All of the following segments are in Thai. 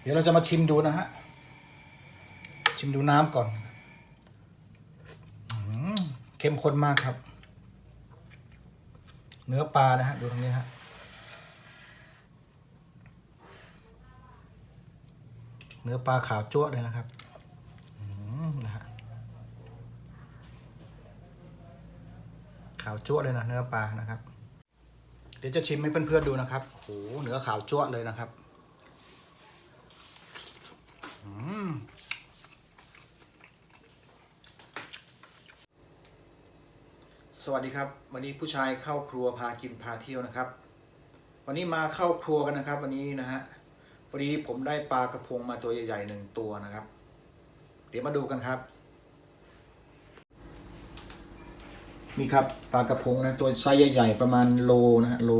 เดี๋ยวเราจะมาชิมดูนะฮะ ชิมดูน้ำก่อนอเข้มข้นมากครับ เนื้อปลานะฮะ ดูตรงนี้ฮะเนื้อปลาขาวจั่วเลยนะครับอืมนะฮะขาวจั่วเลยนะเนื้อปลานะครับ เดี๋ยวจะชิมให้เพื่อนๆดูนะครับโหเนื้อขาวจั่วเลยนะครับ สวัสดีครับ วันนี้ผู้ชายเข้าครัวพากินพาเที่ยวนะครับ วันนี้มาเข้าครัวกันนะครับ วันนี้นะฮะวันนี้ผมได้ปลากระพงมาตัวใหญ่ๆหนึ่งตัวนะครับ เดี๋ยวมาดูกันครับ นี่ครับปลากระพงนะตัวไซส์ใหญ่ ๆ ประมาณโลนะฮะโล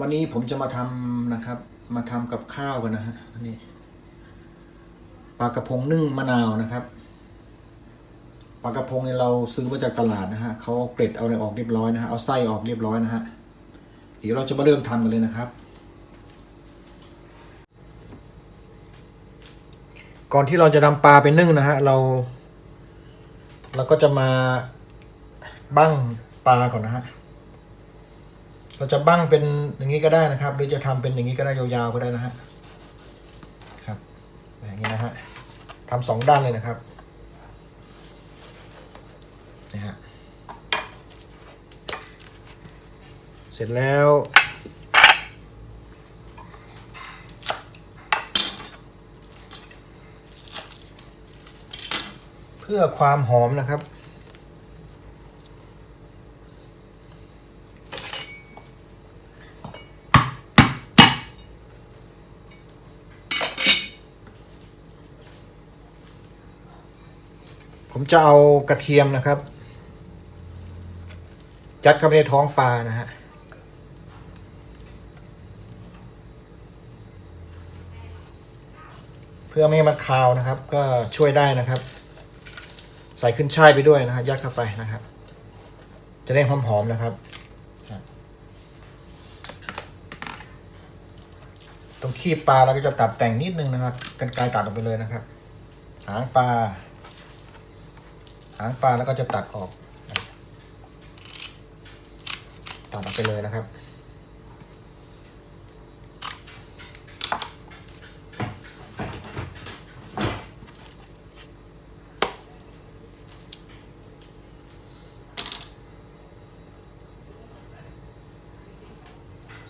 วันนี้ผมจะมาทำนะครับ มาทำกับข้าวกันนะฮะนี่ปลากระพงนึ่งมะนาวนะครับ ปลากระพงเนี่ยเราซื้อมาจากตลาดนะฮะเขาเกล็ดเอาอะไรออกเรียบร้อยนะฮะเอาไส้ออกเรียบร้อยนะฮะเดี๋ยวเราจะมาเริ่มทำกันเลยนะครับ ก่อนที่เราจะนำปลาไปนึ่งนะฮะเรา เราก็จะมาบั้งปลาก่อนนะฮะเราจะบั้งเป็นอย่างนี้ก็ได้นะครับ หรือจะทำเป็นอย่างนี้ก็ได้ยาวๆก็ได้นะฮะครับอย่างนี้นะฮะทำสองด้านเลยนะครับ นี่ฮะเสร็จแล้ว เพื่อความหอมนะครับผมจะเอากระเทียมนะครับ จัดเข้าไปในท้องปลานะฮะเพื่อไม่ให้มันคาวนะครับ ก็ช่วยได้นะครับ ใส่ขึ้นช่ายไปด้วยนะฮะยัดเข้าไปนะครับ จะได้หอมๆนะครับ ตรงขี้ปลาเราก็จะตัดแต่งนิดนึงนะครับกันไกรตัดออกไปเลยนะครับ หางปลา หางปลาแล้วก็จะตัดออก ตัดออกไปเลยนะครับ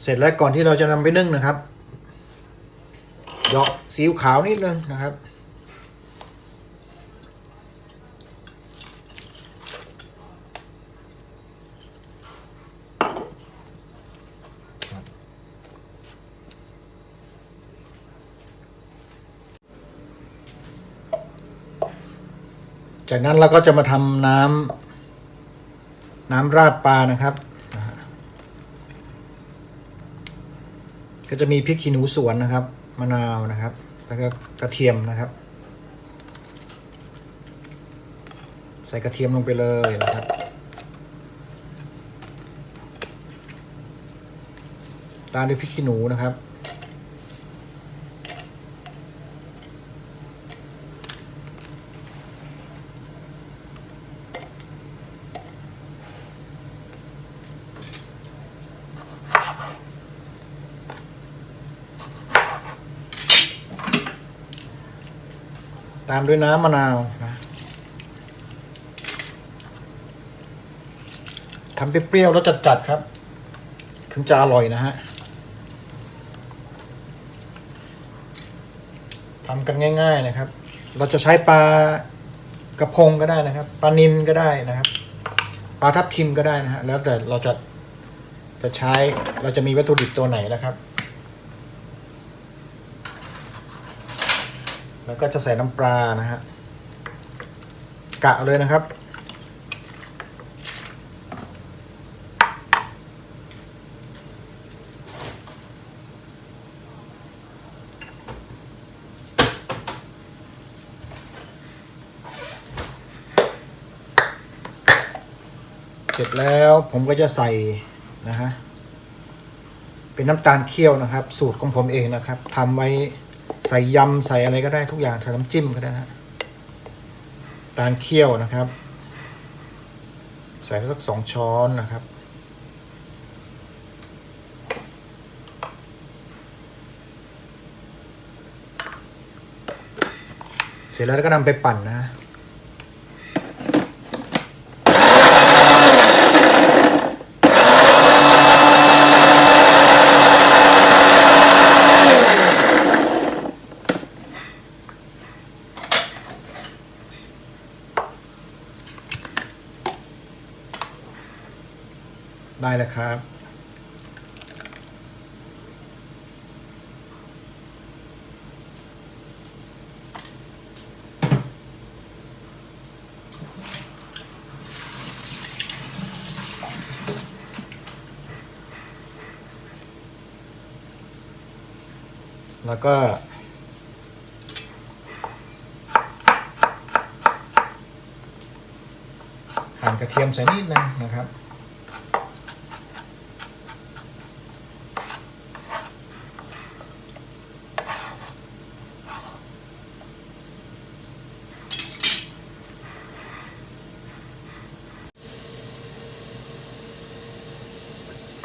เสร็จแล้วก่อนที่เราจะนำไปนึ่งนะครับเหยาะซีอิ๊วขาวนิดนึงนะครับ จากนั้นเราก็จะมาทำน้ำน้ำราดปลานะครับ ก็จะมีพริกขี้หนูสวนนะครับ มะนาวนะครับ แล้วก็กระเทียมนะครับ ใส่กระเทียมลงไปเลยนะครับตามด้วยพริกขี้หนูนะครับ ตามด้วยน้ำมะนาวนะทำเปรี้ยวๆแล้วจัดๆครับ ถึงจะอร่อยนะฮะทำกันง่าย ๆนะครับ เราจะใช้ปลากระพงก็ได้นะครับ ปลานิลก็ได้นะครับ ปลาทับทิมก็ได้นะฮะ แล้วแต่เราจะจะใช้ เราจะมีวัตถุดิบตัวไหนนะครับ แล้วก็จะใส่น้ำปลานะฮะกะเลยนะครับ เสร็จแล้วผมก็จะใส่นะฮะเป็นน้ำตาลเคี่ยวนะครับ สูตรของผมเองนะครับทำไว้ ใส่ยำใส่อะไรก็ได้ทุกอย่างใส่น้ำจิ้มก็ได้นะตาลเคี่ยวนะครับ ใส่ไปสักสองช้อนนะครับ เสร็จแล้วก็นำไปปั่นนะ แล้วครับ แล้วก็หั่นกระเทียมใส่นิดนึงนะครับ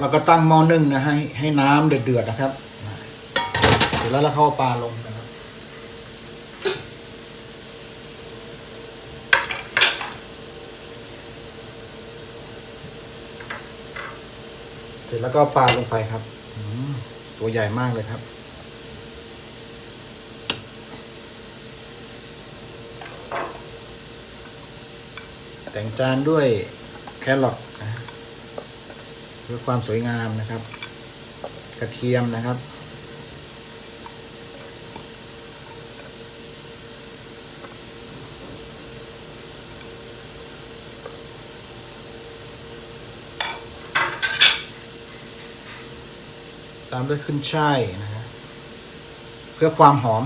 เราก็ตั้งหม้อนึ่งนะให้ให้น้ำเดือดๆนะครับ เสร็จแล้วเราเข้าปลาลงนะครับ เสร็จแล้วก็ปลาลงไปครับ ตัวใหญ่มากเลยครับแต่งจานด้วยแครอทนะ เพื่อความสวยงามนะครับ กระเทียมนะครับ ตามด้วยขึ้นช่ายนะฮะเพื่อความหอม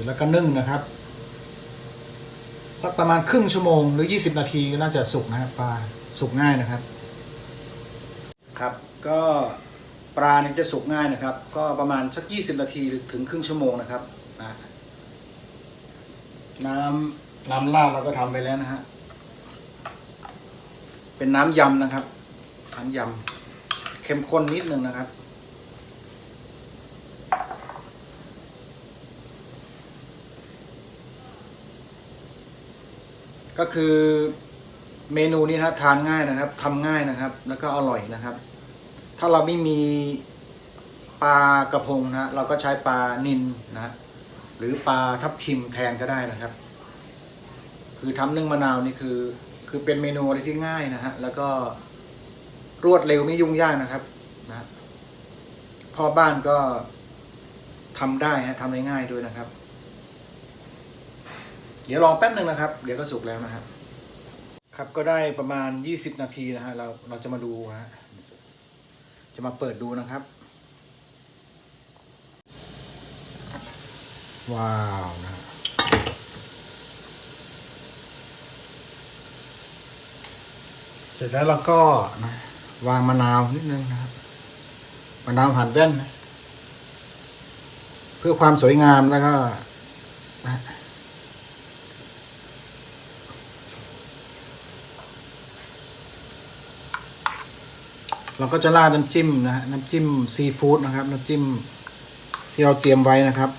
ร็จแล้วก็นึ่งนะครับ สักประมาณครึ่งชั่วโมงหรือ 20 นาทีก็น่าจะสุกนะครับปลาสุกง่ายนะครับ ครับก็ปลาเนี่ยจะสุกง่ายนะครับ ก็ประมาณสัก 20 นาทีหรือถึงครึ่งชั่วโมงนะครับนะน้ำน้ำราดเราก็ทำไปแล้วนะฮะเป็นน้ำยำนะครับน้ำยำเข้มข้นนิดนึงนะครับ ก็คือเมนูนี้นะครับทานง่ายนะครับทำง่ายนะครับ แล้วก็อร่อยนะครับ ถ้าเราไม่มีปลากระพงนะเราก็ใช้ปลานิลนะหรือปลาทับทิมแทนก็ได้นะครับ คือทำนึ่งมะนาวนี่คือ คือเป็นเมนูอะไรที่ง่ายนะฮะแล้วก็รวดเร็วไม่ยุ่งยากนะครับนะพ่อบ้านก็ทำได้ฮะทำได้ง่ายด้วยนะครับ ดี๋ยวรอแป๊บหนึ่งนะครับ เดี๋ยวก็สุกแล้วนะครับ ครับก็ได้ประมาณ 20 นาทีนะฮะเราเราจะมาดูนะฮะจะมาเปิดดูนะครับ ว้าวนะฮะเสร็จแล้วเราก็นะวางมะนาวนิดนึงนะครับมะนาวหั่นแว่นนะเพื่อความสวยงามแล้วก็นะ เราก็จะราดน้ำจิ้มนะฮะน้ำจิ้มซีฟู้ดนะครับ น้ำจิ้มที่เราเตรียมไว้นะครับ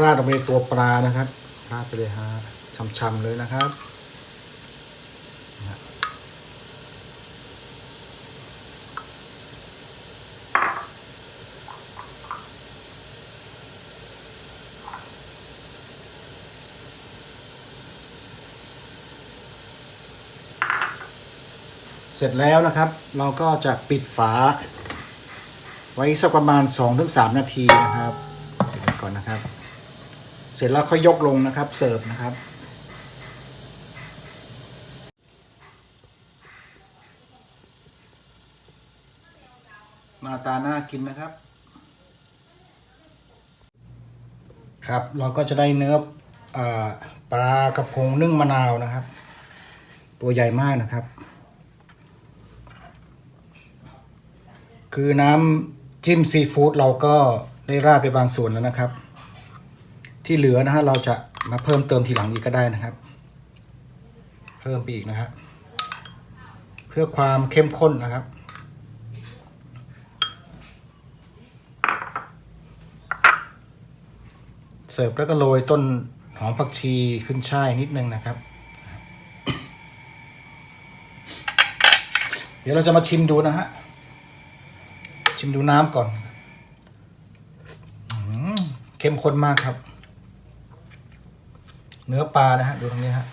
ราดลงไปตัวปลานะครับราดไปเลยฮะช่ำๆเลยนะครับ เสร็จแล้วนะครับ เราก็จะปิดฝา ไว้สักประมาณ 2-3 นาทีนะครับก่อนนะครับ เสร็จแล้วค่อยยกลงนะครับเสิร์ฟนะครับหน้าตาน่ากินนะครับ ครับเราก็จะได้เนื้ออปลากระพงนึ่งมะนาวนะครับ ตัวใหญ่มากนะครับ คือน้ำจิ้มซีฟู้ดเราก็ได้ราดไปบางส่วนแล้วนะครับ ที่เหลือนะฮะเราจะมาเพิ่มเติมทีหลังอีกก็ได้นะครับ เพิ่มไปอีกนะครับเพื่อความเข้มข้นนะครับเสิร์ฟแล้วก็โรยต้นหอมผักชีขึ้นช่ายนิดนึงนะครับ เดี๋ยวเราจะมาชิมดูนะฮะ ชิมดูน้ำก่อนอเข้มข้นมากครับ เนื้อปลานะฮะ ดูตรงนี้ฮะ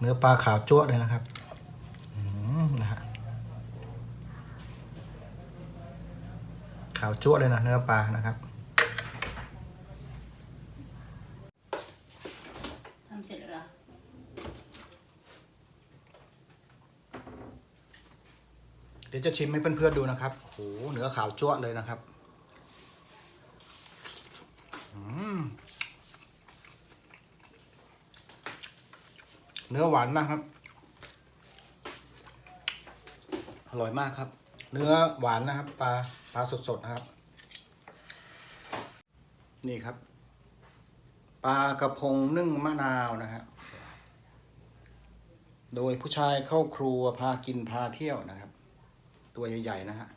เนื้อปลาขาวจั่วเลยนะครับนะฮะขาวจั่วเลยนะเนื้อปลานะครับ ทำเสร็จแล้วเหรอ เดี๋ยวจะชิมให้เพื่อนๆดูนะครับโหเนื้อขาวจั่วเลยนะครับเนื้อหวานมากครับ อร่อยมากครับ เนื้อหวานนะครับ ปลาปลาสดๆนะครับ นี่ครับ ปลากระพงนึ่งมะนาวนะฮะโดยผู้ชายเข้าครัวพากินพาเที่ยวนะครับ ตัวใหญ่ๆนะฮะ